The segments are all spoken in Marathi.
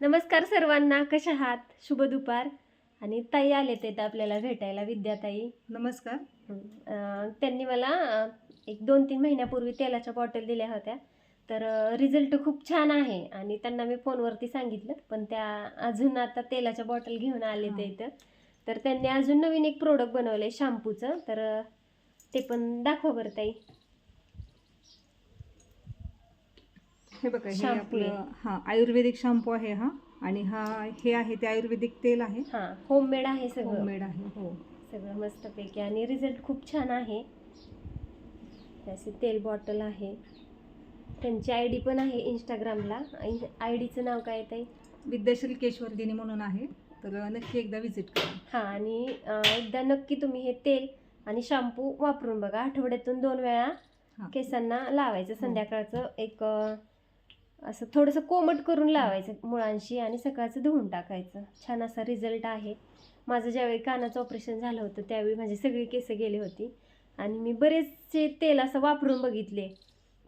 नमस्कार सर्वांना कशा आहात? शुभ दुपार. आणि ताई आले ते आपल्याला भेटायला विद्याताई. नमस्कार. त्यांनी मला एक दोन तीन महिन्यापूर्वी तेलाच्या बॉटल दिल्या होत्या. तर रिझल्ट खूप छान आहे आणि त्यांना मी फोनवरती सांगितलं पण त्या अजून आता तेलाच्या बॉटल घेऊन आले ते. इथं. तर त्यांनी अजून नवीन एक प्रोडक्ट बनवलंय शॅम्पूचं. तर ते पण दाखवा बरं ताई. हे बघा हे आहे. आपलं हा आयुर्वेदिक शॅम्पू आहे हा. आणि हा हे आहे ते आयुर्वेदिक तेल आहे. हां होममेड आहे सगळं. होममेड आहे हो. सगळं मस्तपैकी. आणि रिझल्ट खूप छान आहे. अशी तेल बॉटल आहे. त्यांची आय डी पण आहे इंस्टाग्रामला आय डीचं नाव काय आहे ताई? विद्याश्री केशवर्दिनी म्हणून आहे. तर नक्की एकदा विजिट करा. हां आणि अं, एकदा नक्की तुम्ही हे तेल आणि शॅम्पू वापरून बघा. आठवड्यातून दोन वेळा हा. केसांना लावायचं. संध्याकाळचं एक अं, असं थोडंसं कोमट करून लावायचं मुळांशी आणि सकाळचं धुवून टाकायचं. छान असा रिझल्ट आहे. माझं ज्यावेळी कानाचं ऑपरेशन झालं होतं त्यावेळी माझी सगळी केस गेली होती. आणि मी बरेचसे तेल असं वापरून बघितले.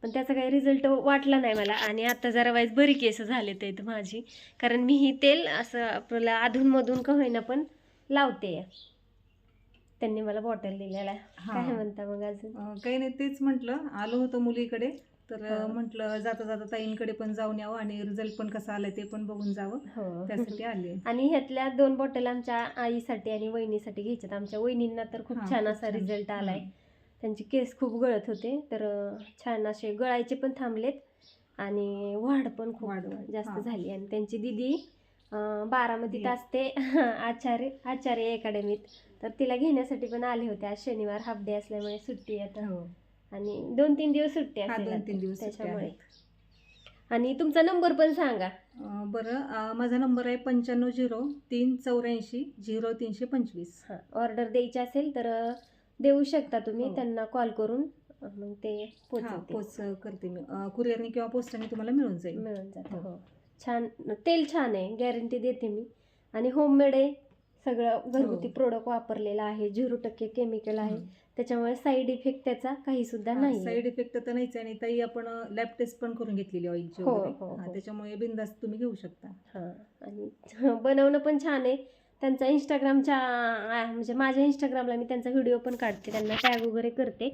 पण त्याचा काही रिझल्ट वाटला नाही मला. आणि आता जरा वाईज बरी केस झाले ते माझी. कारण मी ही तेल असं आपल्याला अधूनमधून का होईना पण लावते. त्यांनी मला बॉटल दिलेला. काय म्हणता मग अजून? काही नाही तेच म्हटलं. आलो होतं मुलीकडे. तर. म्हटलं जाता जाता ताईंकडे पण जाऊन यावं आणि रिझल्ट पण कसा आलाय ते पण बघून जावं. हो. त्यासाठी आले. आणि ह्यातल्या दोन बॉटल आमच्या आईसाठी आणि वहिनीसाठी घ्यायच्यात. आमच्या वहिनींना तर खूप हा, छान खूप असा छान. रिझल्ट आलाय. त्यांचे केस खूप गळत होते तर अं, छान असे गळायचे पण थांबलेत आणि वाढ पण खूप वाढ. जास्त हा. झाली. आणि त्यांची दिदी अं, बारामतीत असते. आचार्य आचार्य अकॅडमीत तर तिला घेण्यासाठी पण आले होते. आज शनिवार हाफ डे असल्यामुळे सुट्टी आहे आता. हो. आणि दोन तीन दिवस सुट्टी हा दोन तीन दिवस त्याच्यामुळे. आणि तुमचा नंबर पण सांगा. बरं माझा नंबर आहे पंच्याण्णव झिरो तीन चौऱ्याऐंशी झिरो तीनशे पंचवीस. हां ऑर्डर द्यायची असेल तर देऊ शकता तुम्ही हो. त्यांना कॉल करून मग ते पोच करते मी. कुरिअरने किंवा पोस्टाने तुम्हाला मिळून जाईल. मिळून जातं हो. हो. छान तेल छान आहे गॅरंटी देते मी. आणि होममेड आहे सगळं घरगुती हो. प्रोडक्ट वापरलेला आहे झिरो टक्के केमिकल आहे. त्याच्यामुळे साईड इफेक्ट त्याचा काही सुद्धा नाही साईड इफेक्ट तर नाहीच आणि ताई आपण लॅब टेस्ट पण करून घेतलेली ऑइलची हो, वगैरे. हो, हा, हो. त्याच्यामुळे बिंदास तुम्ही घेऊ शकता. हां आणि बनवणं पण छान आहे. त्यांचा इंस्टाग्रामच्या आ, म्हणजे माझ्या इंस्टाग्रामला मी त्यांचा व्हिडिओ पण काढते त्यांना टॅग वगैरे करते.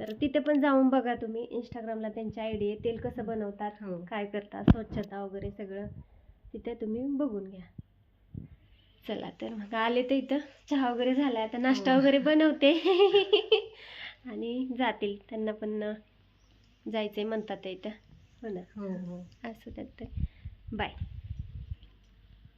तर तिथे पण जाऊन बघा तुम्ही इंस्टाग्रामला त्यांची आयडी आहे तेल कसं बनवतात हो. काय करतात स्वच्छता वगैरे सगळं. तिथे तुम्ही बघून घ्या. चला तर मग आले तर इथं. चहा वगैरे झाला आता नाश्ता हो. वगैरे बनवते. आणि जातील. त्यांना पण जायचंय म्हणतात इथं. हो ना? हो हो. असं तर. बाय.